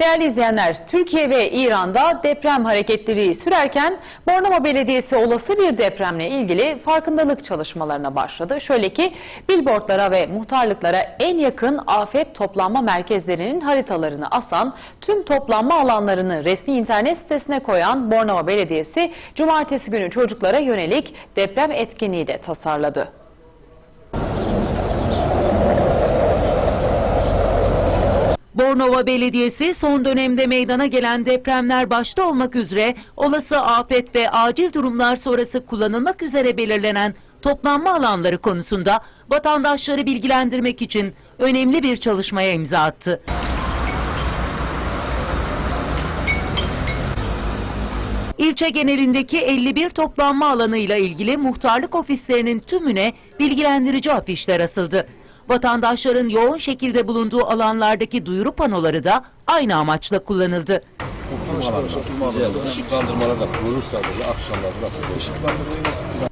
Değerli izleyenler, Türkiye ve İran'da deprem hareketliliği sürerken Bornova Belediyesi olası bir depremle ilgili farkındalık çalışmalarına başladı. Şöyle ki billboardlara ve muhtarlıklara en yakın afet toplanma merkezlerinin haritalarını asan, tüm toplanma alanlarını resmi internet sitesine koyan Bornova Belediyesi, cumartesi günü çocuklara yönelik deprem etkinliği de tasarladı. Bornova Belediyesi son dönemde meydana gelen depremler başta olmak üzere olası afet ve acil durumlar sonrası kullanılmak üzere belirlenen toplanma alanları konusunda vatandaşları bilgilendirmek için önemli bir çalışmaya imza attı. İlçe genelindeki 51 toplanma alanıyla ilgili muhtarlık ofislerinin tümüne bilgilendirici afişler asıldı. Vatandaşların yoğun şekilde bulunduğu alanlardaki duyuru panoları da aynı amaçla kullanıldı.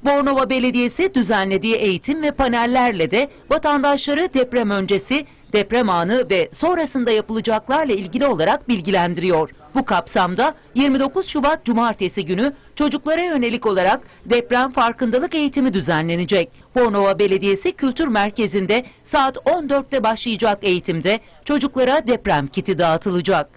Bornova Belediyesi düzenlediği eğitim ve panellerle de vatandaşları deprem öncesi, deprem anı ve sonrasında yapılacaklarla ilgili olarak bilgilendiriyor. Bu kapsamda 29 Şubat Cumartesi günü çocuklara yönelik olarak deprem farkındalık eğitimi düzenlenecek. Bornova Belediyesi Kültür Merkezi'nde saat 14'te başlayacak eğitimde çocuklara deprem kiti dağıtılacak.